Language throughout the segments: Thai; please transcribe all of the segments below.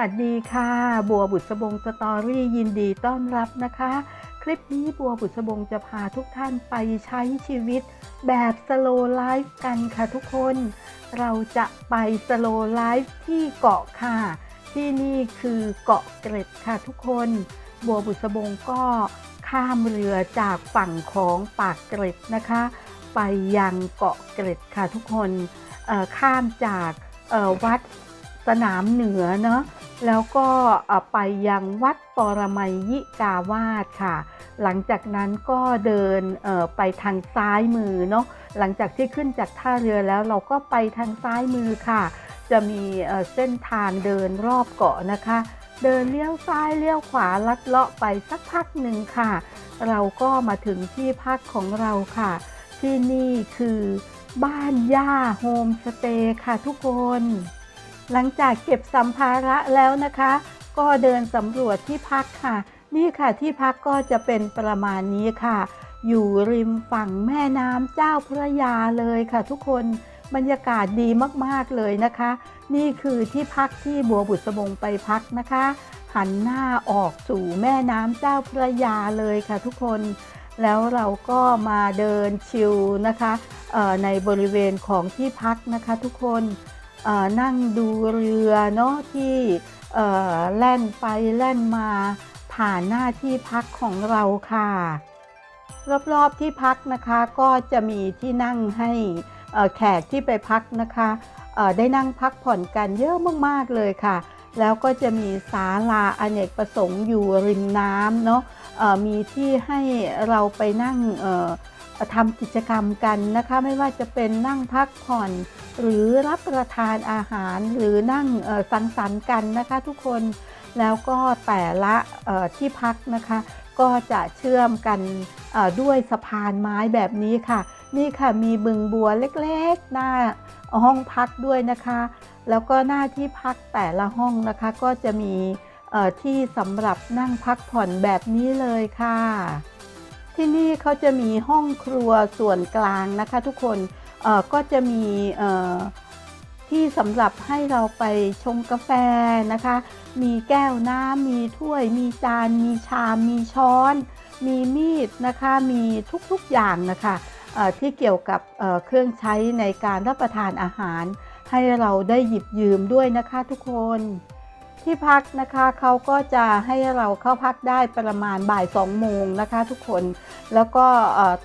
วัสดีค่ะ บัวบุษบงสตอรี่ยินดีต้อนรับนะคะ คลิปนี้บัวบุษบงจะพาทุกท่านไปใช้ชีวิตแบบสโลไลฟ์กันค่ะทุกคน เราจะไปสโลไลฟ์ที่เกาะค่ะ ที่นี่คือเกาะเกร็ดค่ะทุกคน บัวบุษบงก็ข้ามเรือจากฝั่งของปากเกร็ดนะคะ ไปยังเกาะเกร็ดค่ะทุกคนข้ามจากวัดสนามเหนือเนาะ แล้วก็ไปยังวัดปรมัยยิกาวาสค่ะ หลังจากนั้นก็เดินไปทางซ้ายมือเนาะหลังจากที่ขึ้นจากท่าเรือแล้วเราก็ไปทางซ้ายมือค่ะ จะมีเส้นทางเดินรอบเกาะนะคะ เดินเลี้ยวซ้ายเลี้ยวขวาลัดเลาะไปสักพักหนึ่งค่ะ เราก็มาถึงที่พักของเราค่ะ ที่นี่คือบ้านย่าโฮมสเตย์ค่ะทุกคน หลังจากเก็บสัมภาระแล้วนะคะ ก็เดินสำรวจที่พักค่ะ นี่ค่ะที่พักก็จะเป็นประมาณนี้ค่ะ อยู่ริมฝั่งแม่น้ำเจ้าพระยาเลยค่ะ ทุกคนบรรยากาศดีมากๆเลยนะคะ นี่คือที่พักที่บัวบุษบงไปพักนะคะ หันหน้าออกสู่แม่น้ำเจ้าพระยาเลยค่ะทุกคน แล้วเราก็มาเดินชิลนะคะในบริเวณของที่พักนะคะทุกคน นั่งดูเรือเนาะที่แล่นไปแล่นมาผ่านหน้าที่พักของเราค่ะ รอบๆที่พักนะคะก็จะมีที่นั่งให้แขกที่ไปพักนะคะได้นั่งพักผ่อนกันเยอะมากๆเลยค่ะ แล้วก็จะมีศาลาอเนกประสงค์อยู่ริมน้ำเนาะมีที่ให้เราไปนั่ง ทำกิจกรรมกันนะคะไม่ว่าจะเป็นนั่งพักผ่อน หรือรับประทานอาหารหรือนั่งสังสรรค์กันนะคะทุกคนแล้วก็แต่ละที่พักนะคะ ก็จะเชื่อมกันด้วยสะพานไม้แบบนี้ค่ะ นี่ค่ะมีบึงบัวเล็กๆ หน้าห้องพักด้วยนะคะ แล้วก็หน้าที่พักแต่ละห้องนะคะ ก็จะมีที่สำหรับนั่งพักผ่อนแบบนี้เลยค่ะ ที่นี่เขาจะมีห้องครัวส่วนกลางนะคะทุกคนก็จะมีที่สำหรับให้เราไปชงกาแฟนะคะ มีแก้วน้ำมีถ้วย มีจาน มีชาม มีช้อน มีมีดนะคะ มีทุกๆอย่างนะคะที่เกี่ยวกับเครื่องใช้ในการรับประทานอาหาร ให้เราได้หยิบยืมด้วยนะคะทุกคน ที่พักนะคะเขาก็จะให้เราเข้าพักได้ประมาณบ่าย2โมงนะคะ ทุกคนแล้วก็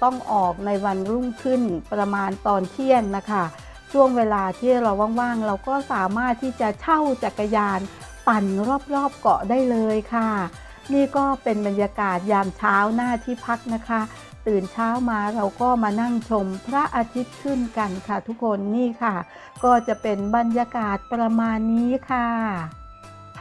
ต้องออกในวันรุ่งขึ้นประมาณตอนเที่ยงนะคะ ช่วงเวลาที่เราว่างๆ เราก็สามารถที่จะเช่าจักรยานปั่นรอบๆเกาะได้เลยค่ะ นี่ก็เป็นบรรยากาศยามเช้าหน้าที่พักนะคะ ตื่นเช้ามาเราก็มานั่งชมพระอาทิตย์ขึ้นกันค่ะ ทุกคนนี่ค่ะ ก็จะเป็นบรรยากาศประมาณนี้ค่ะ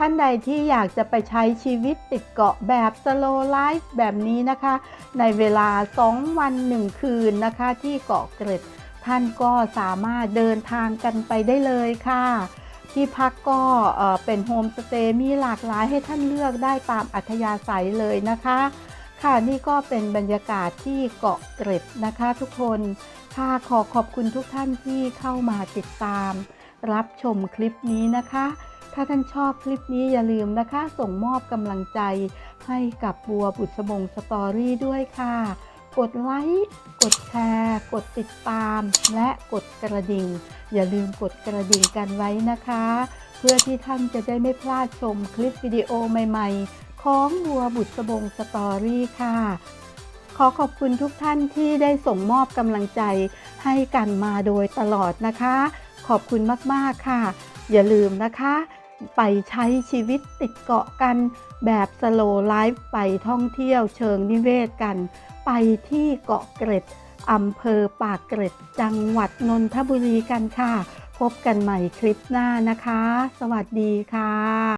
ท่านใดที่อยากจะไปใช้ชีวิตติดเกาะแบบสโลไลฟ์แบบนี้นะคะ ในเวลา 2 วัน 1 คืนนะคะ ที่เกาะเกร็ด ท่านก็สามารถเดินทางกันไปได้เลยค่ะ ที่พักก็เอ่อเป็นโฮมสเตย์มีหลากหลายให้ท่านเลือกได้ตามอัธยาศัยเลยนะคะ ค่ะนี่ก็เป็นบรรยากาศที่เกาะเกร็ดนะคะทุกคนค่ะขอขอบคุณทุกท่านที่เข้ามาติดตาม รับชมคลิปนี้นะคะ ถ้าท่านชอบคลิปนี้อย่าลืมนะคะ ส่งมอบกำลังใจให้กับบัวบุษบงสตอรี่ด้วยค่ะ กดไลค์ กดแชร์ กดติดตาม และกดกระดิ่ง อย่าลืมกดกระดิ่งกันไว้นะคะ เพื่อที่ท่านจะได้ไม่พลาดชมคลิปวิดีโอใหม่ ๆ ของบัวบุษบงสตอรี่ค่ะขอขอบคุณทุกท่านที่ได้ส่งมอบกำลังใจให้กันมาโดยตลอดนะคะ ขอบคุณมาก ๆ ค่ะ อย่าลืมนะคะ ไปใช้ชีวิตติดเกาะกัน แบบสโลไลฟ์ไปท่องเที่ยวเชิงนิเวศกัน ไปที่เกาะเกร็ดอำเภอปากเกร็ดจังหวัดนนทบุรีกันค่ะ พบกันใหม่คลิปหน้านะคะ สวัสดีค่ะ